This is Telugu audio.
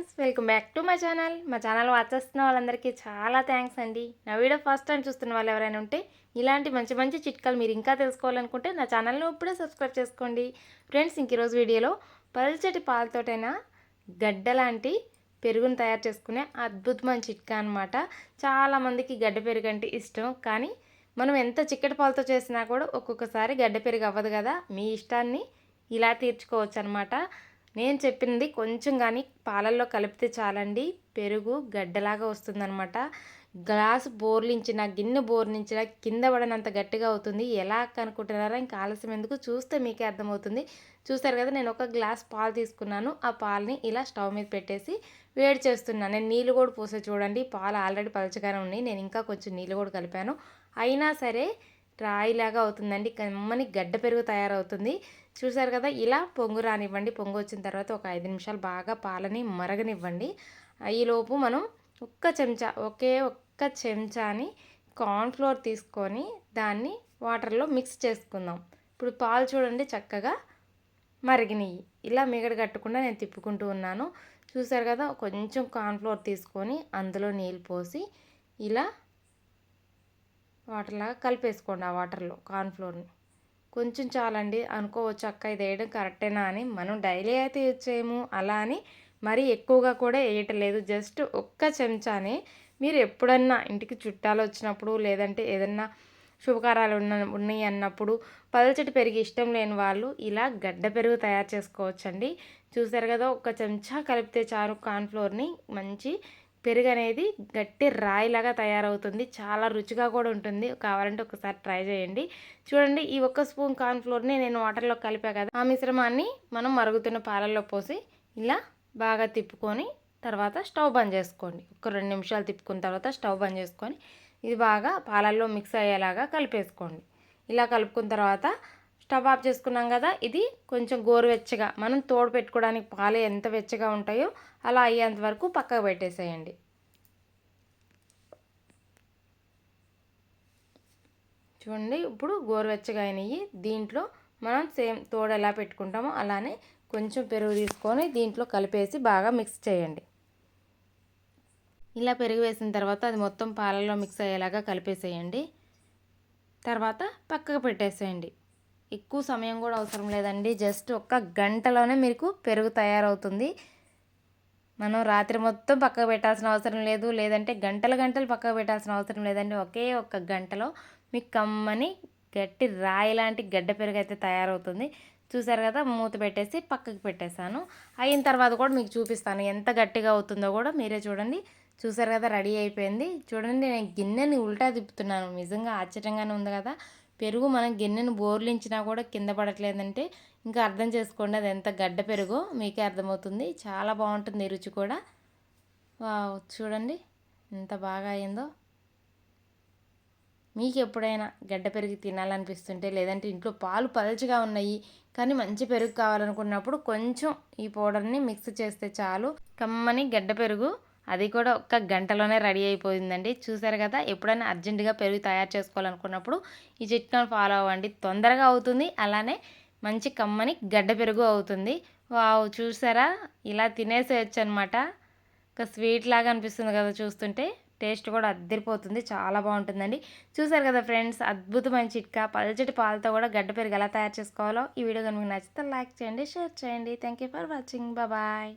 Friends welcome back to my channel. మా ఛానల్ వాచ్ చేస్తున్న వాళ్ళందరికీ చాలా థ్యాంక్స్ అండి. నా వీడియో ఫస్ట్ టైం చూస్తున్న వాళ్ళు ఎవరైనా ఉంటే ఇలాంటి మంచి మంచి చిట్కాలు మీరు ఇంకా తెలుసుకోవాలనుకుంటే నా ఛానల్ను ఇప్పుడే సబ్స్క్రైబ్ చేసుకోండి. ఫ్రెండ్స్ ఇంక ఈరోజు వీడియోలో పల్చటి పాలతోటైనా గడ్డ లాంటి పెరుగును తయారు చేసుకునే అద్భుతమైన చిట్కా అనమాట చాలామందికి గడ్డ పెరుగు అంటే ఇష్టం కానీ మనం ఎంత చిక్కటి పాలతో చేసినా కూడా ఒక్కొక్కసారి గడ్డ పెరుగు అవ్వదు కదా. మీ ఇష్టాన్ని ఇలా తీర్చుకోవచ్చు అనమాట నేను చెప్పింది కొంచెం కానీ పాలల్లో కలిపితే చాలండి. పెరుగు గడ్డలాగా వస్తుందనమాట గ్లాస్ బోర్లించిన గిన్నె బోర్లించిన కింద పడనంత గట్టిగా అవుతుంది. ఎలా కనుక్కుంటున్నారా ఇంకా ఆలస్యం ఎందుకు? చూస్తే మీకే అర్థమవుతుంది. చూస్తారు కదా నేను ఒక గ్లాస్ పాలు తీసుకున్నాను. ఆ పాలని ఇలా స్టవ్ మీద పెట్టేసి వేడి చేస్తున్నాను నేను నీళ్ళు కూడా పోసే చూడండి పాలు ఆల్రెడీ పలచగానే ఉన్నాయి. నేను ఇంకా కొంచెం నీళ్ళు కూడా కలిపాను. అయినా సరే రాయిలాగా అవుతుందండి. కమ్మని గడ్డ పెరుగు తయారవుతుంది. చూసారు కదా ఇలా పొంగు రానివ్వండి. పొంగు వచ్చిన తర్వాత ఒక ఐదు నిమిషాలు బాగా పాలని మరగనివ్వండి. ఈలోపు మనం ఒక్క చెంచా ఒకే ఒక్క చెంచాని కార్న్ఫ్లోర్ తీసుకొని దాన్ని వాటర్లో మిక్స్ చేసుకుందాం. ఇప్పుడు పాలు చూడండి చక్కగా మరిగినాయి. ఇలా మిగడ కట్టకుండా నేను తిప్పుకుంటూ ఉన్నాను. చూసారు కదా కొంచెం కార్న్ఫ్లోర్ తీసుకొని అందులో నీళ్ళు పోసి ఇలా వాటర్లాగా కలిపేసుకోండి ఆ వాటర్లో కార్న్ఫ్లోర్ని కొంచెం చాలండి అనుకోవచ్చు అక్క ఇది వేయడం కరెక్టేనా అని. మనం డైలీ అయితే యూజ్ చేయము అలా అని మరీ ఎక్కువగా కూడా వేయటలేదు. జస్ట్ ఒక్క చెంచానే మీరు ఎప్పుడన్నా ఇంటికి చుట్టాలు వచ్చినప్పుడు లేదంటే ఏదన్నా శుభకారాలు ఉన్న ఉన్నాయి అన్నప్పుడు పదచటి పెరిగి ఇష్టం లేని వాళ్ళు ఇలా గడ్డ పెరుగు తయారు చేసుకోవచ్చండి. చూసారు కదా ఒక చెంచా కలిపితే చారు కార్న్ఫ్లోర్ని మంచి పెరుగు అనేది గట్టి రాయిలాగా తయారవుతుంది. చాలా రుచిగా కూడా ఉంటుంది. కావాలంటే ఒకసారి ట్రై చేయండి. చూడండి ఈ ఒక్క స్పూన్ కార్న్ఫ్లోర్ని నేను వాటర్లో కలిపా కదా. ఆ మిశ్రమాన్ని మనం మరుగుతున్న పాలల్లో పోసి ఇలా బాగా తిప్పుకొని తర్వాత స్టవ్ బంద్ చేసుకోండి. ఒక రెండు నిమిషాలు తిప్పుకున్న తర్వాత స్టవ్ బంద్ చేసుకొని ఇది బాగా పాలల్లో మిక్స్ అయ్యేలాగా కలిపేసుకోండి. ఇలా కలుపుకున్న తర్వాత స్టవ్ ఆఫ్ చేసుకున్నాం కదా ఇది కొంచెం గోరువెచ్చగా మనం తోడు పెట్టుకోవడానికి పాలు ఎంత వెచ్చగా ఉంటాయో అలా అయ్యేంత వరకు పక్కకు పెట్టేసేయండి. చూడండి ఇప్పుడు గోరువెచ్చగా అయినాయి. దీంట్లో మనం సేమ్ తోడు ఎలా పెట్టుకుంటామో అలానే కొంచెం పెరుగు తీసుకొని దీంట్లో కలిపేసి బాగా మిక్స్ చేయండి. ఇలా పెరుగు వేసిన తర్వాత అది మొత్తం పాలలో మిక్స్ అయ్యేలాగా కలిపేసేయండి. తర్వాత పక్కకు పెట్టేసేయండి. ఎక్కువ సమయం కూడా అవసరం లేదండి. జస్ట్ ఒక్క గంటలోనే మీకు పెరుగు తయారవుతుంది. మనం రాత్రి మొత్తం పక్కకు పెట్టాల్సిన అవసరం లేదు. లేదంటే గంటల గంటలు పక్కకు పెట్టాల్సిన అవసరం లేదండి. ఒకే ఒక్క గంటలో మీకు కమ్మని గట్టి రాయి లాంటి గడ్డ పెరుగు అయితే తయారవుతుంది. చూసారు కదా మూత పెట్టేసి పక్కకు పెట్టేశాను. అయిన తర్వాత కూడా మీకు చూపిస్తాను ఎంత గట్టిగా అవుతుందో కూడా మీరే చూడండి. చూసారు కదా రెడీ అయిపోయింది. చూడండి నేను గిన్నెని ఉల్టా తిప్పుతున్నాను. నిజంగా ఆశ్చర్యంగానే ఉంది కదా. పెరుగు మనం గిన్నెను బోర్లించినా కూడా కింద పడట్లేదంటే ఇంకా అర్థం చేసుకోండి అది ఎంత గడ్డ పెరుగు మీకే అర్థమవుతుంది. చాలా బాగుంటుంది రుచి కూడా. చూడండి ఎంత బాగా అయిందో. మీకు ఎప్పుడైనా గడ్డ పెరుగు తినాలనిపిస్తుంటే లేదంటే ఇంట్లో పాలు పలచగా ఉన్నాయి కానీ మంచి పెరుగు కావాలనుకున్నప్పుడు కొంచెం ఈ పౌడర్ని మిక్స్ చేస్తే చాలు. కమ్మని గడ్డ పెరుగు. అది కూడా ఒక్క గంటలోనే రెడీ అయిపోయిందండి. చూసారు కదా ఎప్పుడైనా అర్జెంటుగా పెరుగు తయారు చేసుకోవాలనుకున్నప్పుడు ఈ చిట్కాను ఫాలో అవ్వండి. తొందరగా అవుతుంది అలానే మంచి కమ్మని గడ్డ పెరుగు అవుతుంది. వావ్ చూసారా? ఇలా తినేసేయచ్చు అనమాట ఒక స్వీట్ లాగా అనిపిస్తుంది కదా చూస్తుంటే. టేస్ట్ కూడా అద్దరిపోతుంది చాలా బాగుంటుందండి. చూసారు కదా ఫ్రెండ్స్ అద్భుతమైన చిట్కా. పల్చటి పాలతో కూడా గడ్డ పెరుగు ఎలా తయారు చేసుకోవాలో ఈ వీడియో కనుక నచ్చితే లైక్ చేయండి షేర్ చేయండి. Thank you for watching bye